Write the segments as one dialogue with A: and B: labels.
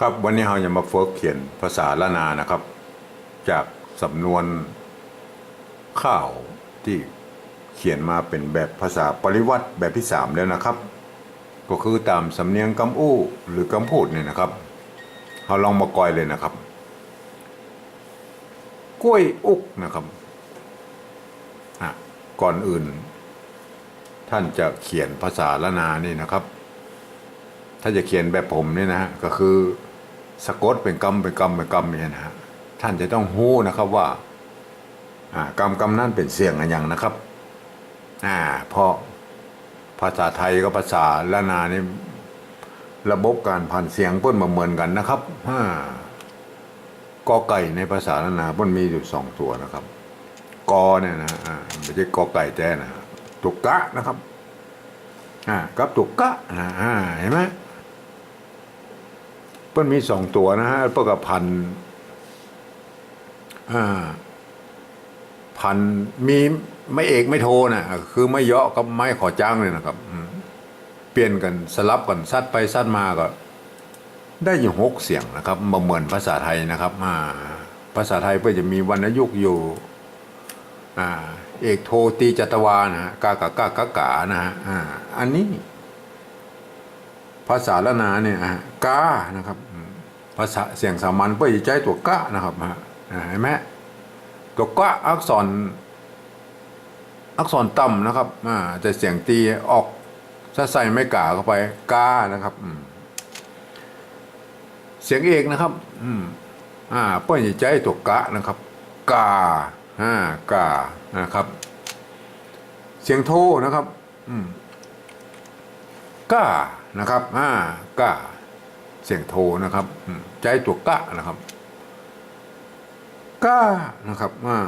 A: ครับวันนี้เราจะมาฝึกเขียนภาษาละนานะครับ จากสำนวนข้าวที่เขียนมาเป็นแบบภาษาปริวัติแบบที่สามแล้วนะครับ ก็คือตามสำเนียงกำอู้หรือกำพูดเนี่ยนะครับเราลองมากอยเลยนะครับ กล้วยอุกนะครับอะก่อนอื่น ท่านจะเขียนภาษาละนานี่นะครับถ้าจะเขียนแบบผมเนี่ยนะฮะก็คือ สะกดเป็นกำเป็นกำเป็นกำเนี่ยนะฮะท่านจะต้องหู้นะครับว่าอ่ากำกำนั่นเป็นเสียงอะไรอย่างนะครับอ่าเพราะภาษาไทยกับภาษาละนานี่ระบบการผ่านเสียงเพิ่นมาเหมือนกันนะครับอ่ากอไก่ในภาษาละนาเพิ่นมีอยู่สองตัวนะครับกอเนี่ยนะอ่าไม่ใช่กอไก่แท้นะตุกกะนะครับอ่ากับตุกกะนะอ่าเห็นไหม เปิ้นมีสองตัวนะฮะเปิ้นกับพันอ่าพันมีไม่เอกไม่โทนะคือไม่เยาะกับไม่ขอจ้างเลยนะครับเปลี่ยนกันสลับกันซัดไปซัดมาก็ ได้อยู่หกเสียงนะครับมาเหมือนภาษาไทยนะครับอ่าภาษาไทยเพื่อจะมีวรรณยุกต์อยู่อ่าเอกโทตีจัตวานะฮะกากะกากะกานะฮะอ่าอันนี้ ภาษาละนาเนี่ยกานะครับ ภาษาเสียงสามัญเพื่อจะใช้ตัวกะนะครับฮะอ่าเห็นไหมตัวกะอักษร อักษรต่ำนะครับอ่าแต่เสียงตีออกถ้าใส่ไม่กาเข้าไปกานะครับอืเสียงเอกนะครับ อืมอ่าเพื่อจะใช้ตัวกะนะครับ กาอ่ากานะครับ เสียงโทนะครับ อืมกานะครับอ่ากา เสียงโทนะครับใจตัวกะนะครับก้านะครับอ่า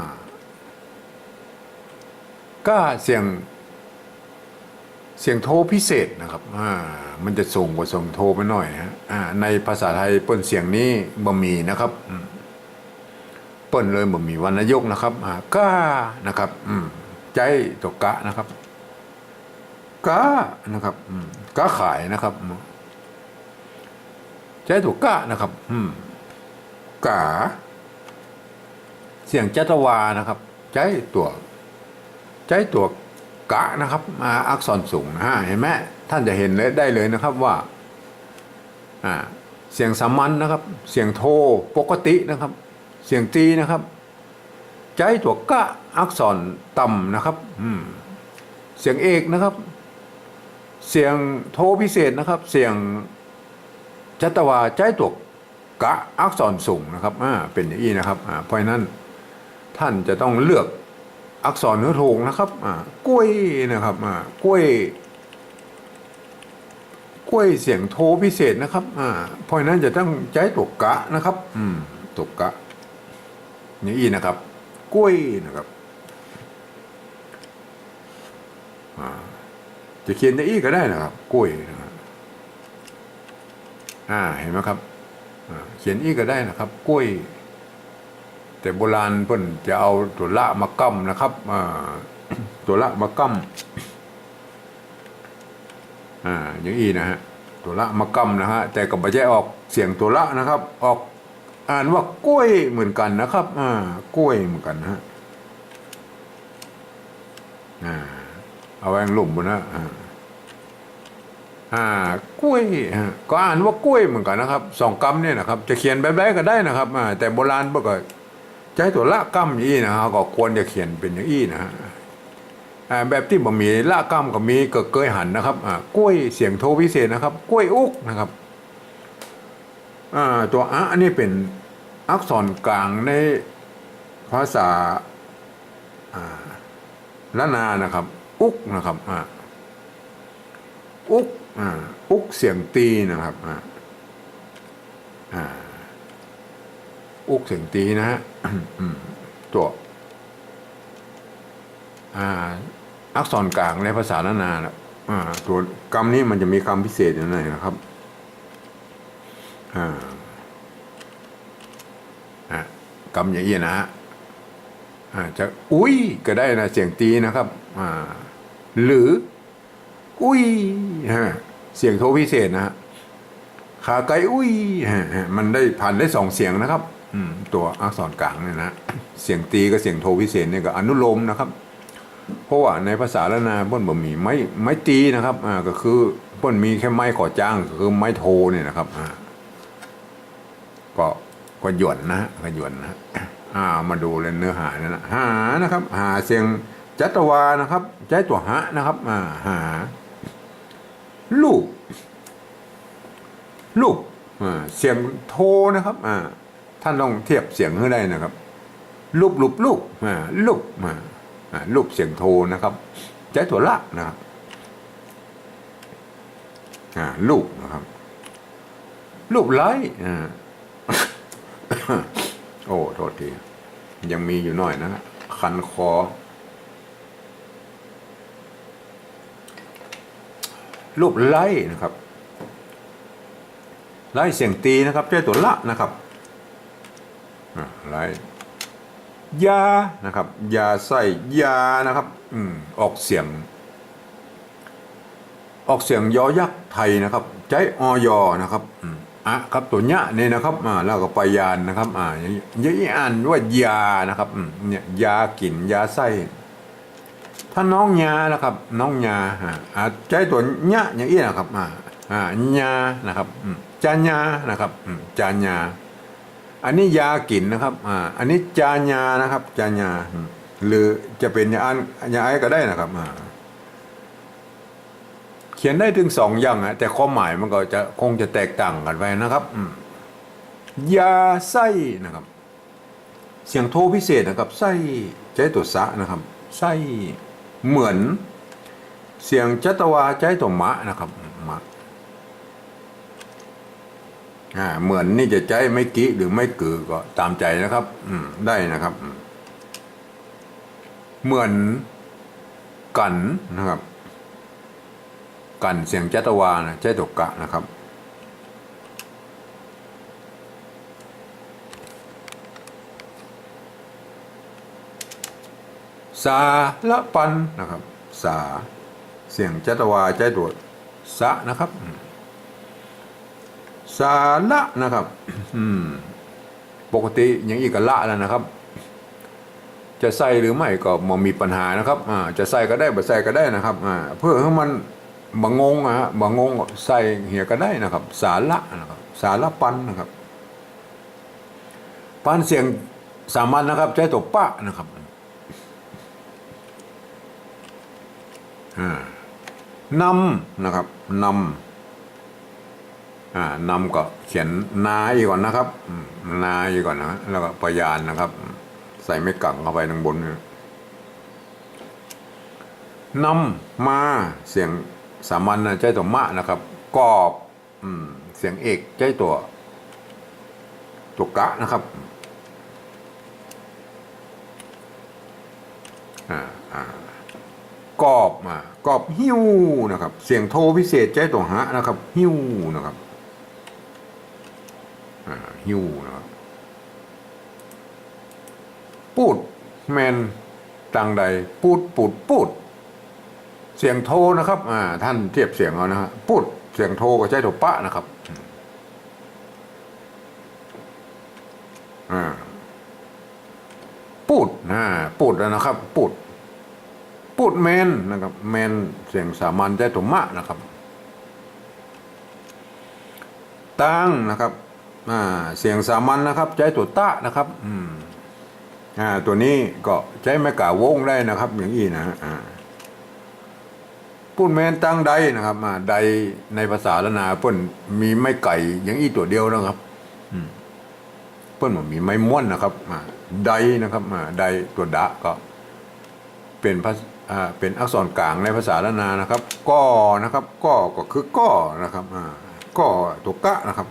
A: ก้าเสียง เสียงโทพิเศษนะครับอ่ามันจะสูงกว่าสียงโทไปหน่อยฮะอ่าในภาษาไทยเปิ้นเสียงนี้บ่มีนะครับเปิ้นเลยบ่มีวรรณยุกนะครับอ่ากานะครับ อืมใจตัวกะนะครับกะนะครับอืมกะขายนะครับอืม ใจตัวกะนะครับ อืมกาเสียงจัตวานะครับใจตัวใจตัวกะนะครับอ่าอักษรสูงนะฮะเห็นไหมท่านจะเห็นเลยได้เลยนะครับว่า อ่า เสียงสามัญนะครับ เสียงโทปกตินะครับ เสียงตีนะครับใจตัวกะอักษรต่ำนะครับอืมเสียงเอกนะครับ เสียงโทพิเศษนะครับ เสียง จัตวาใจตัวกะอักษรสูงนะครับอ่าเป็นอย่างนี้นะครับอ่าเพราะฉะนั้นท่านจะต้องเลือกอักษรเนื้อถูกนะครับอ่ากล้วยนะครับอ่ากล้วย กล้วยเสียงโทพิเศษนะครับอ่าเพราะนั้นจะต้องใจตัวกะนะครับอืมตัวกะอย่างนี้นะครับ กล้วยนะครับอ่าจะเขียนในอีก็ได้นะครับ กล้วยนะครับ อ่าเห็นไหมครับเขียนอีกก็ได้นะครับ กล้วย แต่โบราณเพิ่นจะเอาตัวละมากั้มนะครับตัวละมากั้มอ่าอย่างอีนะฮะตัวละมากั้มนะฮะแต่ก็ไม่ใช่ออกเสียงตัวละนะครับ ออกอ่านว่ากล้วยเหมือนกันนะครับอ่ากล้วยเหมือนกันนะฮะอ่าเอาแวงหลุมบนนะอ่า อ่ากล้วยฮะก็อ่านว่ากล้วยเหมือนกันนะครับสองกำเนี่ยนะครับ จะเขียนแบบใดก็ได้นะครับอ่าแต่โบราณเมื่อก่อนใช้ตัวละกำอย่างนี้นะฮะก็ควรจะเขียนเป็นอย่างนี้นะฮะอ่าแบบที่บ่มีละกำก็มีก็เกยหันนะครับอ่ากล้วยเสียงโทพิเศษนะครับ กล้วยอุกนะครับอ่าตัวอะอันนี้เป็นอักษรกลางในภาษาอ่าละนานะครับ อุกนะครับอ่า อุกอ่าอุกเสียงตีนะครับอ่าอ่าอุกเสียงตีนะฮะตัวอ่าอักษรกลางในภาษาละนานะอ่าตัวกรรมนี้มันจะมีคำพิเศษอย่างไรนะครับอ่าอะกำอย่างนี้นะฮะอ่าจะอุ้ยก็ได้นะเสียงตีนะครับ อ่า หรือ อุ้ยฮะเสียงโทพิเศษนะฮะขาไก่อุ้ยฮะมันได้ผ่านได้สองเสียงนะครับ อืม ตัวอักษรกลางเนี่ยนะเสียงตีกับเสียงโทพิเศษเนี่ยก็อนุโลมนะครับ เพราะว่าในภาษาละนาเปิ้นบ่มีไม้ไม้ตีนะครับอ่าก็คือเปิ้นมีแค่ไม้ก่อจ้างคือไม้โทเนี่ยนะครับอ่าก็ก็หยวนนะฮะก็หยวนนะอ่ามาดูเลยเนื้อหาเนี่ยนะหานะครับ หาเสียงจัตวานะครับใจตัวหะนะครับ อ่าหา ลูก ลูกเสียงโทนะครับท่านต้องเทียบเสียงให้ได้นะครับ ลูกลูกลูกลูกลูกเสียงโทนะครับใจตัวละนะครับลูกนะครับ ลูกไล่โอ้โทษทียังมีอยู่หน่อยนะฮะคันคอ รูปไล่นะครับ ไล่เสียงตีนะครับเจ้ตัวละนะครับไล่ยานะครับยาใส่ยานะครับอืมออกเสียง ออกเสียงยอยักษ์ไทยนะครับใจออยอนะครับอะครับตัวเนี้ยนี่นะครับอ่าแล้วก็ไปยานนะครับอ่าอย่างนี้อ่างนี้อ่านว่ายานะครับเนี่ยยากินยาไส้ ถ้าน้องยานะครับ น้องยาอ่าอ่าใจตัวเนี้ยอย่างนี้นะครับอ่าอ่ายานะครับจานยานะครับจานยาอันนี้ยากินนะครับอ่าอันนี้จานยานะครับ จานยาหรือจะเป็นยาอันยาไอก็ได้นะครับอ่าเขียนได้ถึงสองอย่างอะแต่ความหมายมันก็จะคงจะแตกต่างกันไปนะครับยาไส้นะครับ เสียงโทพิเศษนะครับไส้ใจตัวสะนะครับไส้ เหมือน เสียงจัตวาใจตัวมะนะครับมะอ่าเหมือนนี่จะใจไม่กิหรือไม่กือก็ตามใจนะครับ อืมได้นะครับ เหมือนกันนะครับ กันเสียงจัตวานะใจตกกะนะครับ สาละปันนะครับ สา เสียงจัตวาใจตรวจสะนะครับ สาละนะครับ อืม ปกติอย่างอีกละแล้วนะครับ จะใส่หรือไม่ก็มองมีปัญหานะครับ อ่า จะใส่ก็ได้บ่ใส่ก็ได้นะครับ อ่า เพื่อให้มันบางงงอะฮะบางงงใส่เหี่ยก็ได้นะครับ สาระนะครับ สาระปันนะครับ ปันเสียงสามัญนะครับ ใช้ตัวปะนะครับอ่า นำนะครับนำอ่านำก็เขียนนาอีกก่อนนะครับนาอีกก่อนนะแล้วก็พยานนะครับ ใส่ไม่กังเข้าไปทางบนนำมาเสียงสามัญนะใจตัวมะนะครับ กอบอเสียงเอกใจตัวตัวกะนะครับอ่าอ่า กอบมากอบหิ้วนะครับ เสียงโทพิเศษใจตัวหะนะครับ หิ้วนะครับอ่าหิ้วนะครับปูดแมนต่างใดปูดปูดปูด เสียงโทนะครับอ่าท่านเทียบเสียงเอานะฮะปูดเสียงโทก็ใช้ตัวปะนะครับอ่าปูดนะปูดนะครับปูด ปูดแมนนะครับ แมนเสียงสามัญใช้ตัวมะนะครับตั้งนะครับอ่าเสียงสามัญนะครับใช้ตัวตะนะครับอืมอ่าตัวนี้ก็ใช้ไม่กล่าวงได้นะครับ อย่างนี้นะอ่าพูดแมนตั้งใดนะครับอ่าใดในภาษาละนาเปิ้นมีไม่ไก่อย่างอีตัวเดียวนะครับอืมเปิ้นมันมีไม้ม้วนนะครับอ่าใดนะครับอ่าใดตัวดะก็เป็นภาษา เป็นอักษรกลางในภาษาละนานะครับก้อนะครับก้อก็คือก้อนะครับอ่าก้อตัวกะนะครับ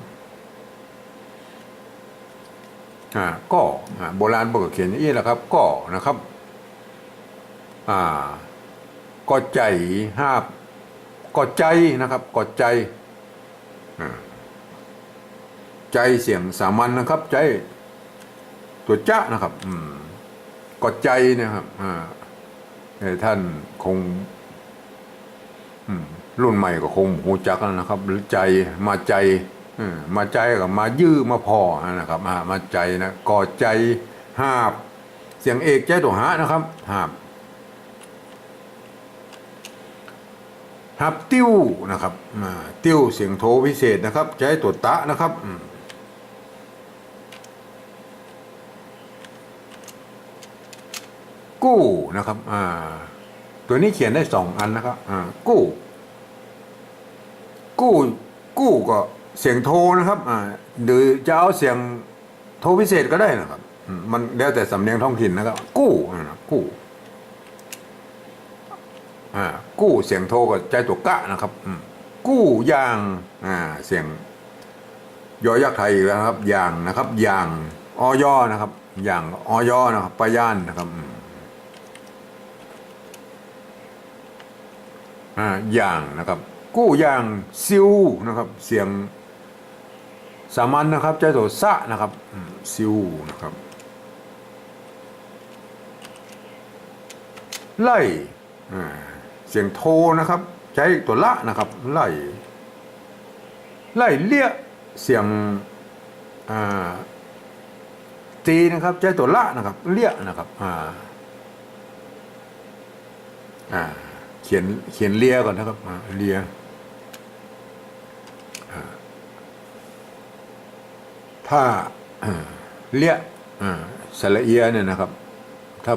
A: อ่าก็โบราณบอกเขียนอี้แหละครับก็นะครับอ่าก็ใจห้าก็ใจนะครับก็ใจใจเสียงสามัญนะครับ ใจตัวจ้านะครับก็ใจนะครับ ท่านคงรุ่นใหม่ก็คงหูจักแล้วนะครับ หรือใจมาใจมาใจกับมายื้อมาพอนะครับอ่ามาใจนะก่อใจหาบ เสียงเอกใจตัวหานะครับหาบหาบติ้วนะครับอ่าติ้วเสียงโทพิเศษนะครับใจตัวตะนะครับอืม กู้นะครับอ่าตัวนี้เขียนได้สองอันนะครับอ่ากู้ กู้ กู้ก็เสียงโทนะครับอ่าหรือจะเอาเสียงโทพิเศษก็ได้นะครับ มันแล้วแต่สำเนียงท้องถิ่นนะครับ กู้นะกู้อ่ากู้เสียงโทก็ใจตัวกะนะครับกู้ยางอ่าเสียงยอยักษ์ไทยอีกแล้วครับยางนะครับยางออยนะครับอย่างออยนะครับปะย่านนะครับ อ่าย่างนะครับ กู้อย่างซิวนะครับ เสียงสามัญนะครับใจตัวสะนะครับซิวนะครับ ไล่เสียงโทนะครับใจตัวละนะครับ ไล่ ไล่เลี่ยเสียงตีนะครับใจตัวละนะครับ เลี่ยนะครับ อ่า อ่า เขียนเขียนเลียก่อนนะครับเลียถ้าเลียอ่าสระเอียเนี่ยนะครับ ถ้า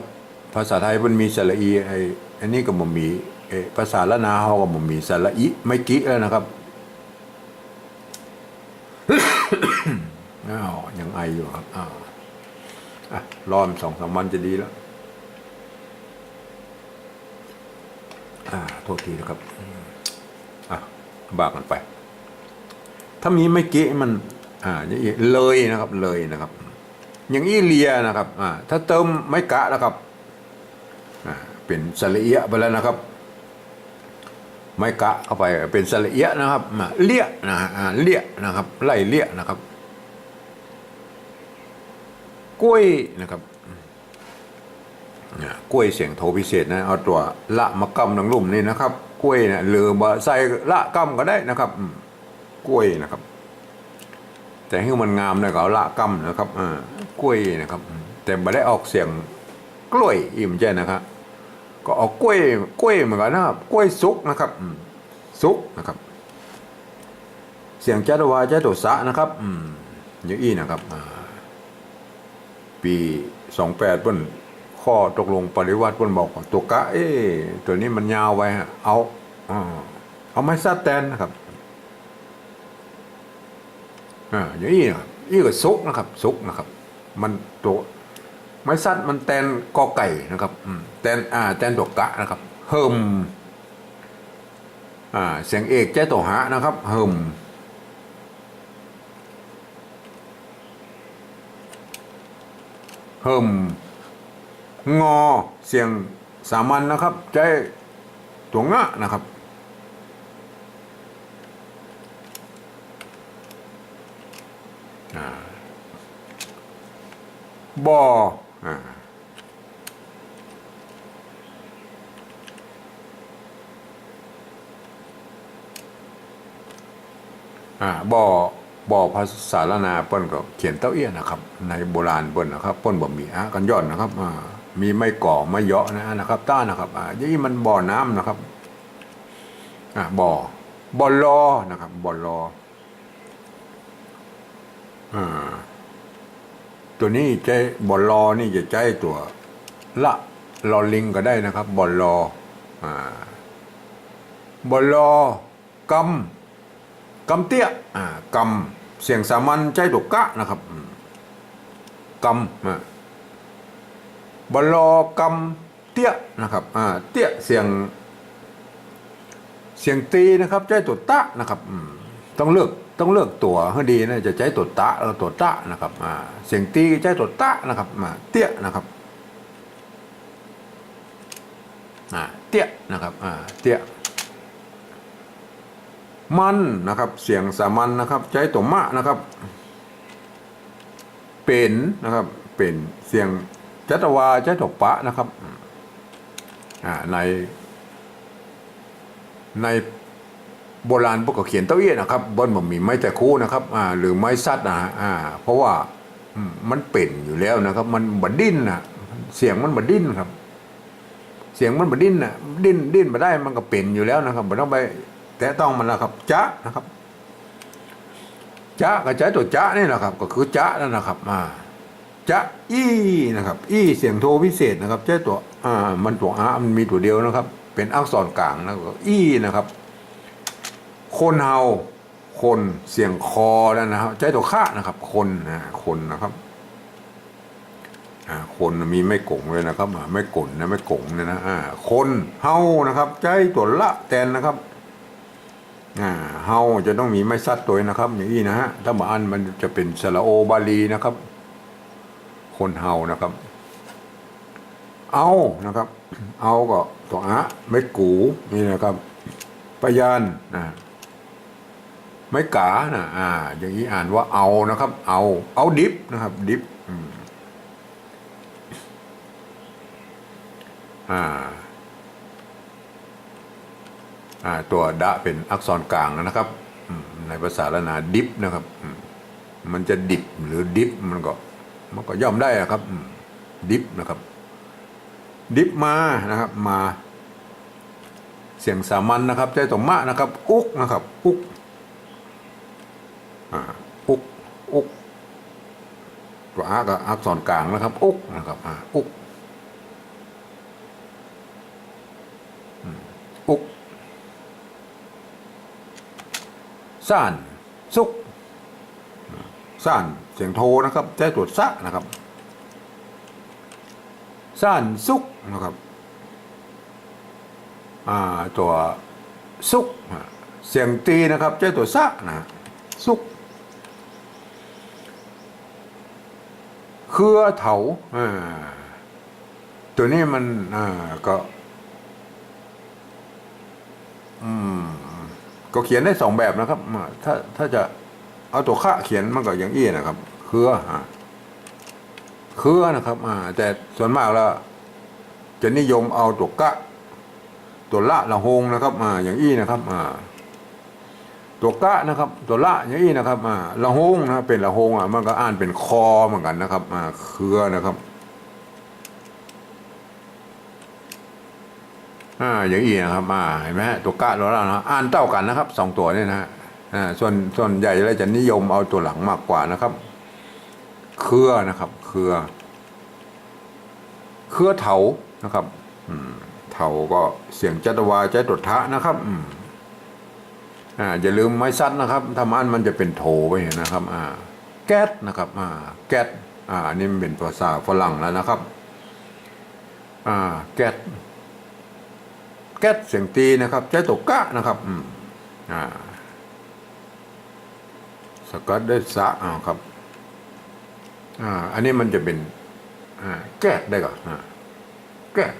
A: ภาษาไทยมันมีสระอีไออันนี้ก็บ่มีเอภาษาละนาเฮาก็บ่มีสระอีไม่กิแล้วนะครับอ้าวยังไออยู่ครับอ้าวอะรอมสองสามวันจะดีแล้ว อ่าโทษทีนะครับอะบากันไป ถ้ามีไม่เกะมัน อ่าอย่างนี้เลยนะครับเลยนะครับ อย่างอีเลียนะครับ อ่า ถ้าเติมไม่กะนะครับ อ่า เป็นสระเอียไปแล้วนะครับ ไม่กะเข้าไปเป็นสระเอียนะครับอ่าเลียนะฮะเลียนะครับ ไล่เลียนะครับ กล้วยนะครับ กล้วยเสียงโทพิเศษนะเอาตัวละมากำนังลุ่มนี่นะครับ กล้วยเนี่ยหรือบะใส่ละกำก็ได้นะครับกล้วยนะครับ แต่ให้มันงามนะก็เอาละกำนะครับอ่ากล้วยนะครับ แต่ไม่ได้ออกเสียงกล้วยอิ่มใจนะครับก็เอากล้วยกล้วยเหมือนกันนะครับกล้วยสุกนะครับอืมสุกนะครับ เสียงจัตวาจัตุสะนะครับอืมอย่างอี้นะครับปีสองแปดเปิ้น ข้อตกลงปริวัติเปิ้นบอกว่าตัวกะเอ้ตัวนี้มันยาวไว้ฮะเอาอเอาไม้ซัดแตนนะครับอ่าอย่างนี้นะครับนี่ก็ซุกนะครับซุกนะครับ มันตัวไม้ซัดมันแตนกอไก่นะครับแตนอ่าแตนตัวกะนะครับเฮิมอ่าเสียงเอกแจ้ตัวหานะครับเฮิมเพิ่ม งอเสียงสามัญนะครับใจตัวงะนะครับ บออ่าอ่าบอบอภาษาละนาเปิ้นก็เขียนเต้าเอี้ยนะครับ ในโบราณเปิ้นนะครับเปิ้นบ่มีอะกันย้อนนะครับอ่า มีไม่ก่อไม่เยาะนะนะครับต้านะครับอ่ายี่มันบ่อน้ำนะครับอ่าบ่อบ่อลอนะครับบ่อลออ่าตัวนี้ใจบ่อลอนี่จะใจตัว ละลอลิงก็ได้นะครับบ่อลออ่าบ่อลอกำกำเตี้ยอ่ากำเสียงสามัญใจตุกกะนะครับอืมกำอ่า บลอกำเตี้ยนะครับอ่าเตี้ยเสียง เสียงตีนะครับใจตุตะนะครับต้องเลือกต้องเลือกตัวให้ดีนะจะใจตุตะแล้วตุตะนะครับอ่าเสียงตีใจตุตะนะครับอ่าเตี้ยนะครับอ่าเตี้ยนะครับอ่าเตี้ยมันนะครับเสียงสามัญนะครับใจตัวมะนะครับ เป็นนะครับเป็นเสียง จัตวาใจตัวปะนะครับในในโบราณพวกเขียนเต้าเอี้ยนะครับบนบ่มีไม้แต่คู่นะครับหรือไม้ซัดนะฮะเพราะว่ามันเป็นอยู่แล้วนะครับ มันบัดดิ้นนะเสียงมันบัดดิ้นครับ เสียงมันบัดดิ้นนะดิ้นดิ้นมาได้มันก็เป็นอยู่แล้วนะครับไม่ต้องไปแตะต้องมันแล้วครับจ๊ะนะครับจ๊ะกับจ๊ะตัวจ๊ะนี่แหละครับ ก็คือจ๊ะนั่นนะครับอ่า จะอี้นะครับอี้เสียงโทพิเศษนะครับจ๊ะตัวอ่ามันตัวอามันมีตัวเดียวนะครับ เป็นอักษรกลางนะครับอี้นะครับ คนเฮาคนเสียงคอแล้วนะครับใจตัวข้านะครับ คนนะคนนะครับอ่าคนมีไม่กงเลยนะครับไม่กลนะไม่กงเนี่ยนะอ่าคนเฮานะครับใจตัวละแตนนะครับอ่าเฮาจะต้องมีไม่ซัดตัวนะครับ อย่างนี้นะฮะถ้ามาอันมันจะเป็นสระโอบาลีนะครับ คนเฮานะครับ เอานะครับ เอาก็ตัวอะไม่กูนี่นะครับพยานนะไม่กานะอ่า อย่างนี้อ่านว่าเอานะครับ เอา เอาดิฟนะครับ ดิฟอืมอ่า อ่า ตัวดะเป็นอักษรกลางนะครับในภาษาละนาดิฟนะครับมมันจะดิบหรือดิฟมันก็ มันก็ย่อมได้อะครับ ดิฟนะครับ ดิฟมานะครับ มา เสียงสามัญนะครับใจตรงมะนะครับ อุกนะครับ อุกอ่าอุกอุกตัวอากับอักษรกลางนะครับ อุกนะครับอ่าอุกอุกซ่านซุก ซ่านเสียงโทนะครับใช้ตัวจซะนะครับซ่านซุกนะครับอ่าตัวซุกเสียงตีนะครับใช้ตัวซะนะซุกเครือเถาอ่าตัวนี้มันอ่าก็อืมก็เขียนได้สองแบบนะครับ ถ้าถ้าจะ เอาตัวข้าเขียนมันก็อย่างอี้นะครับ เครืออ่าเครือนะครับอ่าแต่ส่วนมากแล้วจะนิยมเอาตัวกะ ตัวละละหงนะครับอ่าอย่างอี้นะครับอ่าตัวกะนะครับ ตัวละอย่างนี้นะครับอ่าละหงนะเป็นละหงอะมันก็อ่านเป็นคอเหมือนกันนะครับอ่าเครือนะครับอ่าอย่างนี้นะครับอ่าเห็นไหมตัวกะตัวละนะอ่านเท่ากันนะครับสองตัวนี่นะฮะ ส่วนส่วนใหญ่เราจะนิยมเอาตัวหลังมากกว่านะครับ เครือนะครับ เครือ เครือเถานะครับอืมเถาก็เสียงจัตวาใจตดทะนะครับอ่าอย่าลืมไม้ซัดนะครับถ้ามันมันจะเป็นโถไปเห็นนะครับ อ่า แก๊สนะครับอ่าแก๊สอ่าอันนี่มันเป็นภาษาฝรั่งแล้วนะครับ อ่า แก๊สแก๊สเสียงตีนะครับใช้ตัวกะนะครับ อืมอ่า สกัดได้สะอ่าครับ อ่า อันนี้มันจะเป็น อ่า แก๊สได้ก่อนอ่าแก๊ส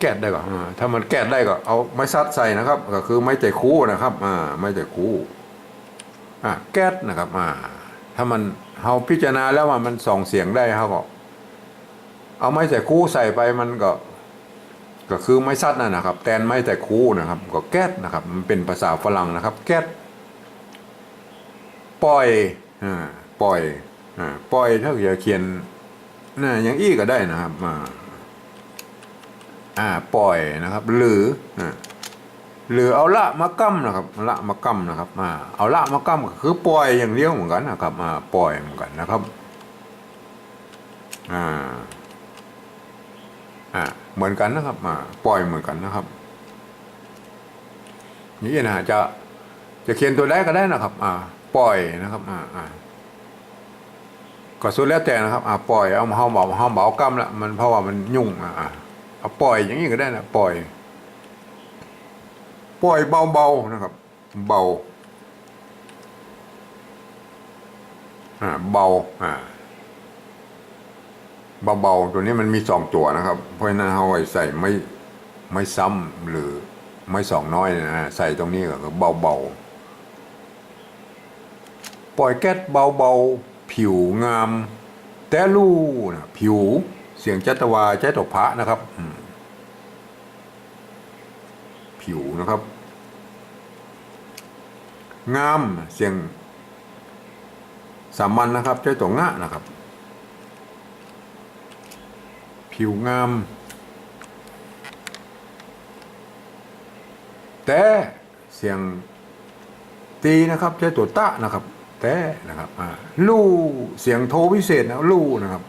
A: แก้ได้ก็อ่าถ้ามันแก้ได้ก็เอาไม้ซัดใส่นะครับ ก็คือไม้ใจคู่นะครับ อ่า ไม้ใจคู่อ่าแก๊สนะครับ อ่า ถ้ามันเฮาพิจารณาแล้วว่ามันส่องเสียงได้เขาก็ เอาไม้ใจคู่ใส่ไปมันก็ ก็คือไม้ซัดนั่นนะครับแทนไม้แต่คู่นะครับ ก็แก๊สนะครับ มันเป็นภาษาฝรั่งนะครับ แก๊ส ปล่อยอ่าปล่อยอ่าปล่อยถ้าจะเขียนน่ะอย่างอี้ก็ได้นะครับอ่าปล่อยนะครับ หรืออ่าหรือเอาละมากั้มนะครับละมากั้มนะครับอ่าเอาละมากั้มก็คือปล่อยอย่างเดียวเหมือนกันนะครับอ่าปล่อยเหมือนกันนะครับอ่าอ่าเหมือนกันนะครับอ่าปล่อยเหมือนกันนะครับนี่นะจะจะเขียนตัวได้ก็ได้นะครับ อ่า ปล่อยนะครับอ่าอ่าก็สุดแล้วแต่นะครับอ่าปล่อยเอามาห้องเบาห้องเบากั้มละมันเพราะว่ามันยุ่งอ่าเอาปล่อยอย่างนี้ก็ได้นะปล่อย ปล่อยเบาๆนะครับ เบาอ่าเบาอ่าเบาๆตัวนี้มันมีสองตัวนะครับ เพราะฉะนั้นเราใส่ไม่ไม่ซ้ำหรือไม่สองน้อยนะใส่ตรงนี้ก็คือเบาๆ ปล่อยแก๊สเบาๆ ผิวงาม แต่ลู่นะผิวเสียงจัตวาใจตกพระนะครับ ผิวนะครับ งามเสียงสามัญนะครับใช้ตัวงะนะครับ ผิวงาม แต่เสียงตีนะครับใช้ตัวตะนะครับ แต่นะครับลู่เสียงโทพิเศษนะลู่นะครับ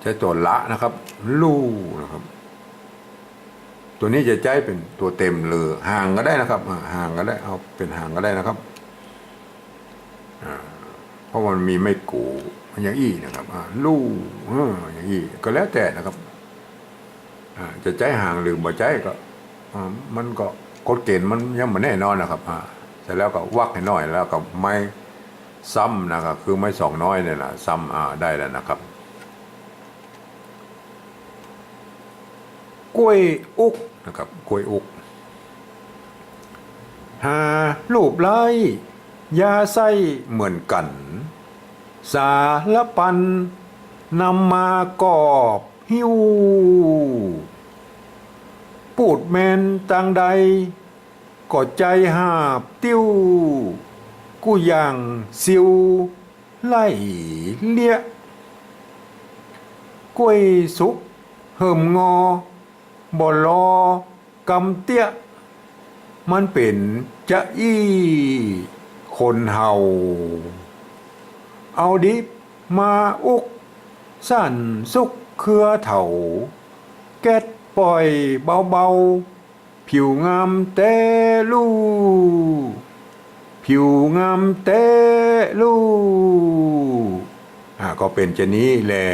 A: ใช้ตัวละนะครับลู่นะครับ ตัวนี้จะใช้เป็นตัวเต็มเลยห่างก็ได้นะครับห่างก็ได้เอาเป็นห่างก็ได้นะครับเพราะมันมีไม่กูมันอย่างอี้นะครับลู่อย่างอี้ก็แล้วแต่นะครับจะใจห่างหรือบ่ใจก็มันก็กฎเกณฑ์มันยังไม่แน่นอนนะครับ เสร็จแล้วก็วักให้น้อยแล้วก็ไม่ซ้ำนะครับคือไม่สองน้อยเนี่ยนะซ้ำอ่าได้แล้วนะครับ กล้วยอุกนะครับกล้วยอุกหารูปไล่ยาไส้เหมือนกัน สาละปันนำมากอบหิว ปูดแมนตังใด ก็ใจหาบติ้วกูย่างซิวไล่เลี้ยกล้วยสุกเหิมงอบ่รอกำเตี้ยมันเป็นจะอี้คนเฮาเอาดิบมาอุก สั่นสุกเครือเถาแก๊ดปล่อยเบาๆ ผิวงามแต่ลูผิวงามแต่ลูอ่าก็เป็นจะนี้แหละ